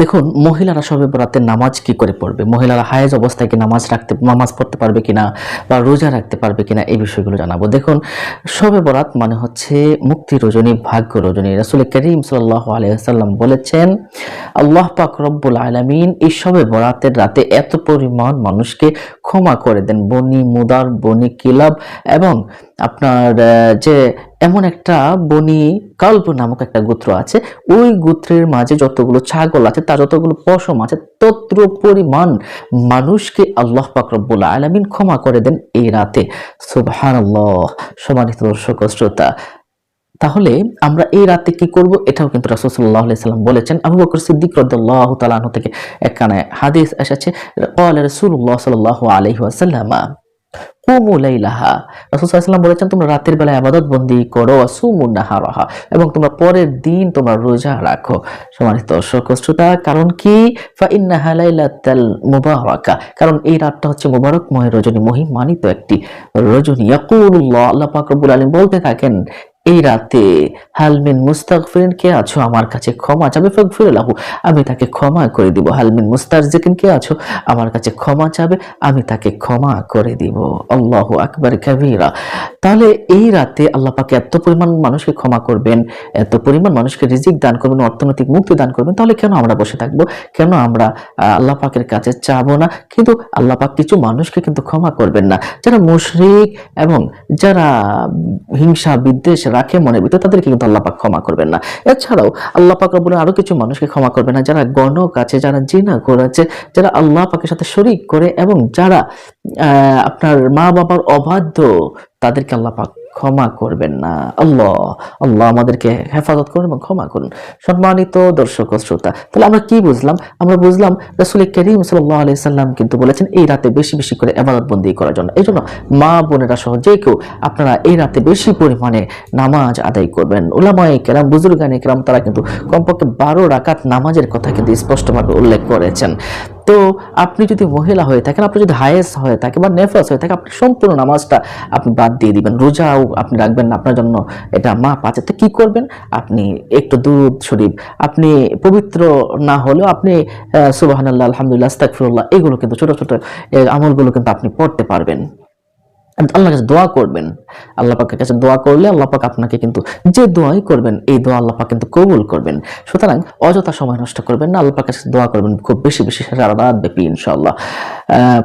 দেখুন, মহিলারা সবে বরাতের নামাজ কি করে পড়বে? মহিলারা হায়েজ অবস্থায় কি নামাজ রাখতে, নামাজ পড়তে পারবে কিনা বা রোজা রাখতে পারবে কিনা এই বিষয়গুলো জানাব। দেখুন, সবে বরাত মানে হচ্ছে মুক্তি রজনী, ভাগ্য রজনী। রাসুল করিম সাল্লাহ আলাইসাল্লাম বলেছেন, আল্লাহ পাক রব্বুল আলমিন এই সবে বরাতের রাতে এত পরিমাণ মানুষকে ক্ষমা করে দেন। বনি মুদার, বনি কিলাব এবং আপনার যে এমন একটা বনি কাল্প নামক একটা গোত্র আছে। ওই গোত্রের মাঝে যতগুলো ছাগল আছে, তার যতগুলো পশম আছে তত্র পরিমাণ মানুষকে আল্লাহ পাক রব্বুল আলামিন ক্ষমা করে দেন এই রাতে। সুবহানাল্লাহ, সম্মানিত দর্শক শ্রোতা, তাহলে আমরা এই রাতে কি করব? এটাও কিন্তু রাসূল সাল্লাল্লাহু সাল্লাম বলেছেন, আবু বকর সিদ্দিক রাদিয়াল্লাহু তাআলা আনহু থেকে একখানে হাদিস এসেছে। ক্বালা রাসূলুল্লাহ সাল্লাল্লাহু আলাইহি ওয়াসাল্লাম কুমু লাইলাহা। রাসূল সাল্লাল্লাহু বলেছেন, তোমরা রাতের বেলায় আবাদত বন্দি করো এবং তোমরা পরের দিন তোমরা রোজা রাখো। সমানিত শ্রোতা, কারণ কি? লাইলাতাল কারণ এই রাতটা হচ্ছে মুবারকময় রজনী মহিমানিত একটি রজনী। ইয়াকুল্লাহ আল্লাহ পাক আলম বলতে থাকেন এই রাতে হালমিন মুস্তাগফিরিন কে আছো আমার কাছে ক্ষমা চাবে ফাগফির লাহু আমি তাকে ক্ষমা করে দিব। হালমিন মুস্তারজিকিন কে আছো আমার কাছে ক্ষমা চাবে, আমি তাকে ক্ষমা করে দিব। আল্লাহু আকবার কাবীরা। তাহলে এই রাতে আল্লাহ পাকে এত পরিমাণ মানুষকে ক্ষমা করবেন, এত পরিমাণ মানুষকে রিজিক দান করবেন, অর্থনৈতিক মুক্তি দান করবেন, তাহলে কেন আমরা বসে থাকব? কেন আমরা আল্লাহ পাকের কাছে চাবো না? কিন্তু আল্লাহ পাক কিছু মানুষকে কিন্তু ক্ষমা করবেন না। যারা মুশরিক এবং যারা হিংসা বিদ্বেষ রাখে মনের ভিতরে, তাদেরকে কিন্তু আল্লাহ পাক ক্ষমা করবেন না। এছাড়াও আল্লাহ পাক রব্বুল আরও কিছু মানুষকে ক্ষমা করবেন না। যারা গণক আছে, যারা জিনা আছে, যারা আল্লাহ পাকের সাথে শরিক করে এবং যারা আপনার মা বাবার অবাধ্য, তাদেরকে আল্লাহ পাক ক্ষমা করবেন না। আল্লাহ আল্লাহ আমাদেরকে হেফাজত করুন এবং ক্ষমা করুন। সম্মানিত দর্শক শ্রোতা, তাহলে আমরা কি বুঝলাম? আমরা বুঝলাম রসুল করিম সাল্লাহ আলি সাল্লাম কিন্তু বলেছেন, এই রাতে বেশি বেশি করে এবাদত বন্দি করার জন্য। এই জন্য মা বোনেরা সহ যে কেউ, আপনারা এই রাতে বেশি পরিমাণে নামাজ আদায় করবেন। ওলামায়ে কেরাম, বুজুর্গানে কেরাম, তারা কিন্তু কমপক্ষে বারো রাকাত নামাজের কথা কিন্তু স্পষ্টভাবে উল্লেখ করেছেন। তো আপনি যদি মহিলা হয়ে থাকেন, আপনি যদি হায়েস হয়ে থাকে বা নেফাস হয়ে থাকে আপনি সম্পূর্ণ নামাজটা আপনি বাদ দিয়ে দিবেন, রোজাও আপনি রাখবেন না, আপনার জন্য এটা মা আছে। তো কী করবেন? আপনি একটু দুধ শরীফ, আপনি পবিত্র না হলেও আপনি সুবাহ আলহামদুলিল্লাহ আস্তাকফিরুল্লাহ এগুলো কিন্তু ছোটো ছোটো আমলগুলো কিন্তু আপনি পড়তে পারবেন। আল্লাহর কাছে দোয়া করবেন। আল্লাহ পাকের কাছে দোয়া করলে আল্লাহ পাক আপনাকে কিন্তু যে দোয়াই করবেন, এই দোয়া আল্লাহ পাক কিন্তু কবুল করবেন। সুতরাং অযথা সময় নষ্ট করবেন না, আল্লাহ পাকের কাছে দোয়া করবেন খুব বেশি বেশি সারা রাত ব্যাপী ইনশাআল্লাহ।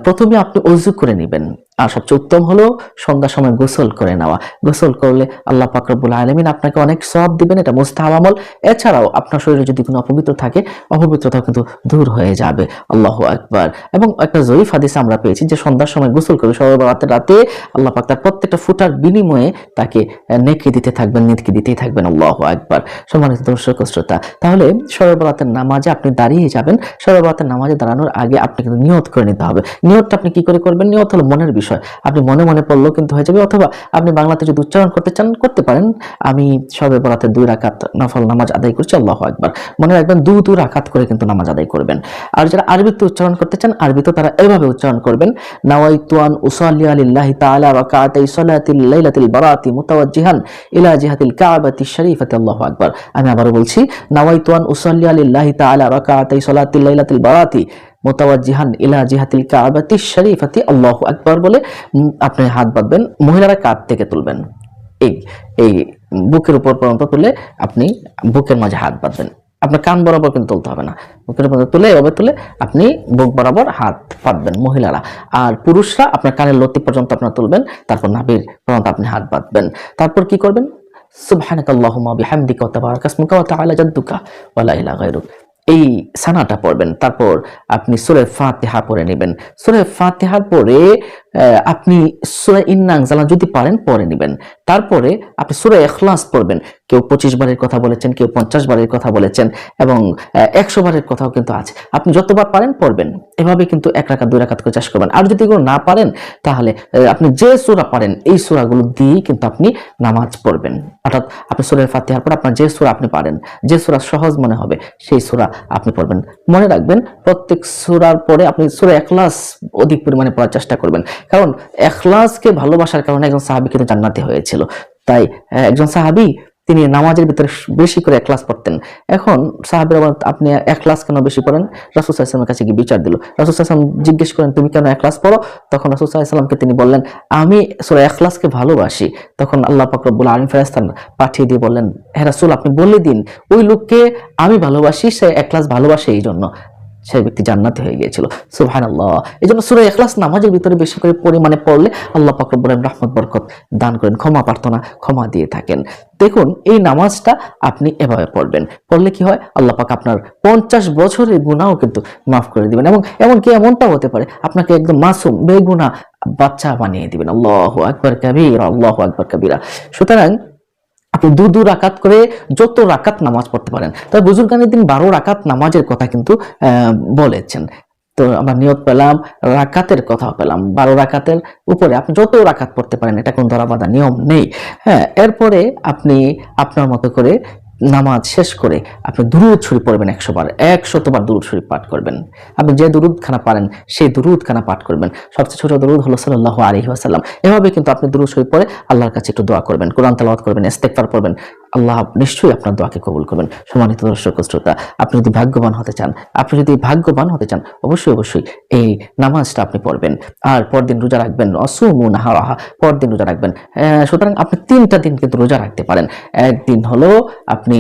প্রথমে আপনি অজু করে নেবেন। আর সবচেয়ে উত্তম হলো সন্ধ্যার সময় গোসল করে নেওয়া। গোসল করলে আল্লাহ পাক রব্বুল আলমিন আপনাকে অনেক সব দিবেন, এটা মুস্তাহাব আমল। এছাড়াও আপনার শরীরে যদি কোনো অপবিত্র থাকে, অপবিত্রতাও কিন্তু দূর হয়ে যাবে। আল্লাহ আকবার। এবং একটা জয়ীফ হাদিসে আমরা পেয়েছি যে সন্ধ্যার সময় গোসল করবে সবাই রাতে রাতে আল্লাহ পাক তার প্রত্যেকটা ফুটার বিনিময়ে তাকে নেকি দিতে থাকবেন, নিতকি দিতেই থাকবেন। আল্লাহ আকবার। সম্মানিত দর্শক শ্রোতা, তাহলে সর্বরাতের নামাজে আপনি দাঁড়িয়ে যাবেন। সর্বরাতের নামাজে দাঁড়ানোর আগে আপনি কিন্তু নিয়ত করে নিতে হবে। নিয়তটা আপনি কি করে করবেন? নিয়ত হলো মনের বিষয়। আপনি মনে মনে পড়লেও কিন্তু হয়ে যাবে অথবা আপনি বাংলাতে যদি উচ্চারণ করতে চান, করতে পারেন। আমি সবে বরাতে দুই রাকাত নফল নামাজ আদায় করছি, আল্লাহ একবার মনে রাখবেন দু দু রাকাত করে কিন্তু নামাজ আদায় করবেন। আর যারা আরবিতে উচ্চারণ করতে চান আরবিতে তারা এভাবে উচ্চারণ করবেন, নাওয়াইতুয়ান উসাল্লি আলিল্লাহি তাআলা রাকাতাই সালাতিল লাইলাতিল বারাতি মুতাওয়াজ্জিহান ইলা জিহাতিল কাবাতি শরীফাতি, আল্লাহু আকবার। আমি আবারও বলছি, নাওয়াইতুয়ান উসাল্লি আলিল্লাহি তাআলা রাকাতাই সালাতিল লাইলাতিল বারাতি মোতাওয়াজিহান ইলা জিহাতিল কাবাতি শরীফাতি, আল্লাহু আকবার বলে আপনি হাত বাঁধবেন, মহিলারা কাঁধ থেকে তুলবেন। এই এই বুকের উপর পর্যন্ত তুলে আপনি বুকের মাঝে হাত বাঁধবেন। আপনার কান বরাবর কিন্তু তুলতে হবে না। বুকের উপর তুলে, এভাবে তুলে আপনি বুক বরাবর হাত পাতবেন মহিলারা। আর পুরুষরা আপনার কানের লতি পর্যন্ত আপনার তুলবেন, তারপর নাভির পর্যন্ত আপনি হাত বাঁধবেন। তারপর কি করবেন? সুবহানাক আল্লাহুম্মা বিহামদিকা ওয়া তাবারাকা ইসমুকা ওয়া তাআলা জাদ্দুকা ওয়া লা ইলাহা গায়রুক। এই সানাটা পড়বেন। তারপর আপনি সুরে ফাতেহা পরে নেবেন। সুরে ফাতেহার পরে আপনি সুরে ইন্নাং জালা যদি পারেন পরে নেবেন। তারপরে আপনি সুরে এখলাস পড়বেন। কেউ পঁচিশ বারের কথা বলেছেন, কেউ পঞ্চাশ বারের কথা বলেছেন এবং একশো বারের কথাও কিন্তু আছে। আপনি যতবার পারেন পড়বেন। এভাবে কিন্তু এক রাখাত দুই রাখাত করে চাষ করবেন। আর যদি এগুলো না পারেন, তাহলে আপনি যে সুরা পারেন, এই সুরাগুলো দিয়েই কিন্তু আপনি নামাজ পড়বেন। অর্থাৎ আপনি সুরের ফাতিহার পর আপনার যে সুরা আপনি পারেন, যে সুরা সহজ মনে হবে, সেই সুরা আপনি পড়বেন। মনে রাখবেন, প্রত্যেক সুরার পরে আপনি সুরা এখলাস অধিক পরিমাণে পড়ার চেষ্টা করবেন। কারণ এখলাসকে ভালোবাসার কারণে একজন সাহাবি কিন্তু জান্নাতি হয়েছিল। তাই একজন সাহাবি, তিনি নামাজের ভিতরে বেশি করে এক ক্লাস পড়তেন। এখন সাহাবের আবার আপনি এক ক্লাস কেন বেশি পড়েন? রাসুল সাল্লামের কাছে গিয়ে বিচার দিল। রাসুল সাল্লাম জিজ্ঞেস করেন, তুমি কেন এক ক্লাস পড়ো? তখন রাসুল সাল্লামকে তিনি বললেন, আমি সুরা এক ক্লাসকে ভালোবাসি। তখন আল্লাহ পাকরবুল আলিম ফেরাস্তান পাঠিয়ে দিয়ে বললেন হ্যাঁ রাসুল, আপনি বলে দিন, ওই লোককে আমি ভালোবাসি, সে এক ক্লাস ভালোবাসে এই জন্য সেই ব্যক্তি জান্নাতে হয়ে গিয়েছিল। সুবহান আল্লাহ এই জন্য সুরা এখলাস নামাজের ভিতরে বেশি করে পরিমাণে পড়লে আল্লাহ পাক রব্বুল রহমত, বরকত দান করেন, ক্ষমা প্রার্থনা, ক্ষমা দিয়ে থাকেন। দেখুন, এই নামাজটা আপনি এভাবে পড়বেন। পড়লে কি হয়? আল্লাহ পাক আপনার পঞ্চাশ বছরের গুণাও কিন্তু মাফ করে দিবেন এবং এমনকি এমনটাও হতে পারে, আপনাকে একদম মাসুম, বেগুনা বাচ্চা বানিয়ে দিবেন। আল্লাহ আকবর কবির, আল্লাহ আকবর কবিরা। সুতরাং আপনি দু দু রাকাত করে যত রাকাত নামাজ পড়তে পারেন। তবে বুজুর্গানের দিন বারো রাকাত নামাজের কথা কিন্তু বলেছেন। তো আমরা নিয়ত পেলাম, রাকাতের কথা পেলাম। বারো রাকাতের উপরে আপনি যত রাকাত পড়তে পারেন, এটা কোনো ধরা নিয়ম নেই। হ্যাঁ এরপরে আপনি আপনার মতো করে নামাজ শেষ করে আপনি দুরুদ শরীফ পড়বেন একশো বার একশতবার দুরুদ শরীফ পাঠ করবেন। আপনি যে দুরুদখানা পারেন, সেই দুরুদখানা পাঠ করবেন। সবচেয়ে ছোট দুরুদ হলো সাল্লাহ আলহি আসাল্লাম এভাবে কিন্তু আপনি দুরুদ শরীফ পড়ে আল্লাহর কাছে একটু দোয়া করবেন, কোরআন তালাওয়াত করবেন ইস্তেকফার পড়বেন আল্লাহ নিশ্চয়ই আপনার দোয়াকে কবুল করবেন। সম্মানিত দর্শক শ্রোতা, আপনি যদি ভাগ্যবান হতে চান, আপনি যদি ভাগ্যবান হতে চান, অবশ্যই অবশ্যই এই নামাজটা আপনি পড়বেন। আর পরদিন রোজা রাখবেন, অসুমু নাহারাহা পরদিন রোজা রাখবেন। সুতরাং আপনি তিনটা দিন কিন্তু রোজা রাখতে পারেন। একদিন হলো আপনি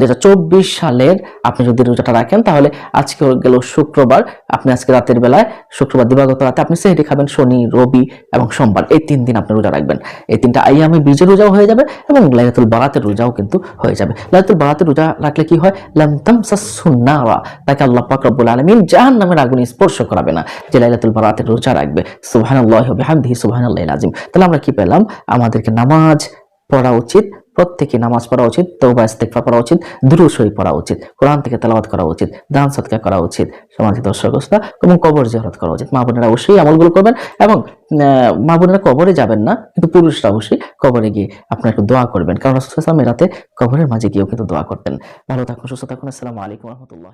দু চব্বিশ সালের আপনি যদি রোজাটা রাখেন, তাহলে আজকে গেল শুক্রবার, আপনি আজকে রাতের বেলায়, শুক্রবার দিবাগত রাতে আপনি সেহরি খাবেন শনি, রবি এবং সোমবার। এই তিন দিন আপনি রোজা রাখবেন। এই তিনটা আইয়ামে বীজের রোজাও হয়ে যাবে এবং লাইলাতুল বারাতের রোজাও কিন্তু হয়ে যাবে। লাইলাতুল বারাতের রোজা রাখলে কি হয়? লামতাম সুন্নারা তাকে আল্লাহ পাক রব্বুল আলামিন জাহান্নামের আগুনে স্পর্শ করাবে না যে লাইলাতুল বারাতের রোজা রাখবে। সুবহানাল্লাহি ওয়া বিহামদিহি সুবহানাল্লাহিল আযীম। তাহলে আমরা কি পেলাম? আমাদেরকে নামাজ পড়া উচিত। প্রত্যেকে নামাজ পড়া উচিত তৌবা ইস্তেকফা পড়া উচিত, দুরূদ সই পড়া উচিত, কোরআন থেকে তালাবাদ করা উচিত, দান সৎকার করা উচিত, সমাজ দর্শক এবং কবর জিয়ারত করা উচিত। মা বোনেরা অবশ্যই আমলগুলো করবেন এবং মা বোনেরা কবরে যাবেন না, কিন্তু পুরুষরা অবশ্যই কবরে গিয়ে আপনার একটু দোয়া করবেন। কারণ রাসুল ইসলাম আলাইহি ওয়াসাল্লাম এ রাতে কবরের মাঝে গিয়েও কিন্তু দোয়া করতেন। ভালো থাকুন, সুস্থ থাকুন, আসসালামু আলাইকুম রহমতুল্লাহ